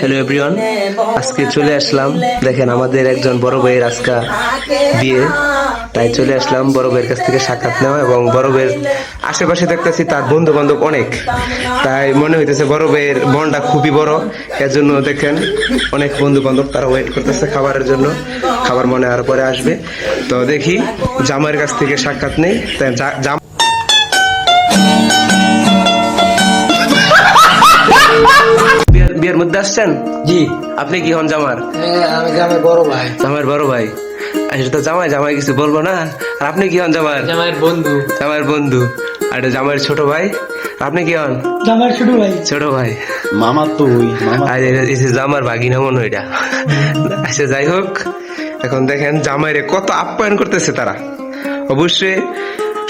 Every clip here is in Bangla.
হ্যালো এভরিওয়ান আজকে চলে আসলাম। দেখেন, আমাদের একজন বড় ভাইয়ের আজকা বিয়ে। তাই চলে আসলাম বড় ভাইয়ের কাছ থেকে সাক্ষাৎ নেওয়া এবং বড় ভাইয়ের আশেপাশে দেখতেছি তার বন্ধু বান্ধব অনেক। তাই মনে হইতেছে বড় ভাইয়ের বনটা খুবই বড়। এর জন্য দেখেন, অনেক বন্ধু বান্ধব তারা ওয়েট করতেছে খাবারের জন্য। খাবার মনে আর পরে আসবে। তো দেখি, জামাইয়ের কাছ থেকে সাক্ষাৎ নেই। তাই জাম মধ্যে আসছেন? জি। আপনি কি হন জামার? হ্যাঁ, আমি গ্রামের বড় ভাই। জামাইয়ের বড় ভাই। আর সেটা তো জামাই জামাই কিছু বলব না? আর আপনি কি হন জামার? জামাইয়ের বন্ধু। জামাইয়ের বন্ধু। আর এটা জামাইয়ের ছোট ভাই। আপনি কি হন? জামাইয়ের ছোট ভাই। ছোট ভাই। মামা তুই মামা আর এটা- এই যে জামার ভাগিনা মনে এটা। আচ্ছা যাই হোক। এখন দেখেন জামাইরে কত আপ্যায়ন করতেছে তারা। অবশ্যই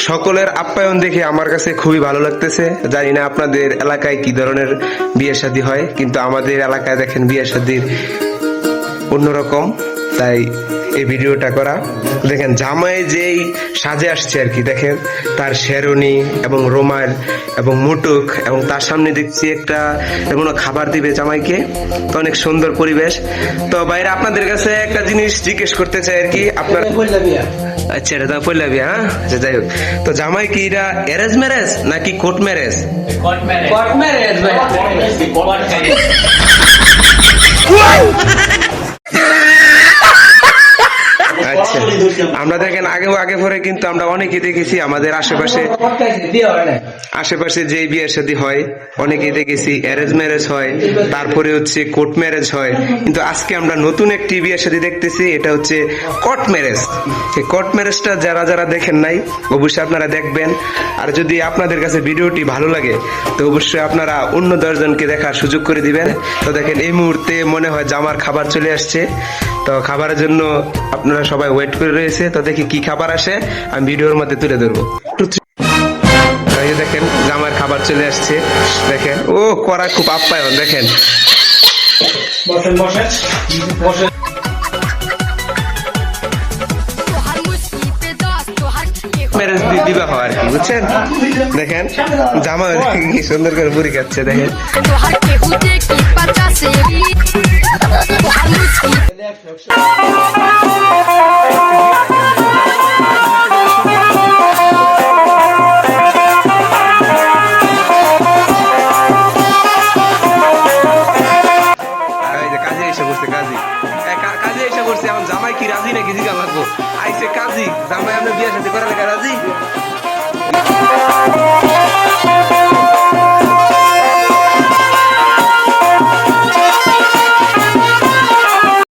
সকলের আপ্যায়ন দেখে আমার কাছে খুবই ভালো লাগতেছে। জানি না আপনাদের এলাকায় কি ধরনের বিয়ে শাদী হয়, কিন্তু আমাদের এলাকায় দেখেন বিয়ে শাদীর অন্যরকম। তাই এই ভিডিওটা করা। দেখেন, জামাই যেই সাজে আসছে আর কি, দেখেন, তার শেরনি এবং রোমাল এবং মুটুক এবং তার সামনে দেখছি একটা কোনো খাবার দিবে জামাইকে। তো অনেক সুন্দর পরিবেশ। তো বাইরে আপনাদের কাছে একটা জিনিস জিজ্ঞেস করতে চাই আর কি, আপনার আচ্ছা এটা তো পড়লে বিয়া হ্যাঁ? আচ্ছা যাই হোক। তো জামাই কি এটা অ্যারেঞ্জ ম্যারেজ নাকি কোর্ট ম্যারেজ কোর্ট ম্যারেজ ভাই আচ্ছা আমরা দেখেন আগেও আগে পরে কিন্তু আমরা অনেকে দেখেছি আমাদের আশেপাশে আশেপাশে যে বিয়ের শাদী হয়, অনেকেই দেখেছি অ্যারেঞ্জ ম্যারেজ হয়, তারপরে হচ্ছে কোর্ট ম্যারেজ হয়। কিন্তু আজকে আমরা নতুন একটি বিয়ে শাদী দেখতেছি, এটা হচ্ছে কট ম্যারেজ এই ম্যারেজটা যারা যারা দেখেন নাই, অবশ্যই আপনারা দেখবেন। আর যদি আপনাদের কাছে ভিডিওটি ভালো লাগে, তো অবশ্যই আপনারা অন্য দশজনকে দেখার সুযোগ করে দিবেন। তো দেখেন এই মুহূর্তে মনে হয় জামার খাবার চলে আসছে। তো খাবারের জন্য আপনারা সবাই ওয়েট করে রয়েছে তো দেখি কি খাবার আসে আমি ভিডিওর মধ্যে তুলে ধরবো। দেখেন জামার খাবার চলে আসছে দেখেন। ও করা খুব আপ্যায়ন দেখেন। বসেন বসেন। বসেন। বিবাহ আর কি বুঝছেন? দেখেন জামা কি সুন্দর করে বুড়ি খাচ্ছে দেখেন। এসে করছে কাজী। কাজী এসে করছে আমার জামাই কি রাজি নাকি জিগা লাগবো? আইসে কাজী, জামাই আমরা বিয়ে সাথে করা রাজি?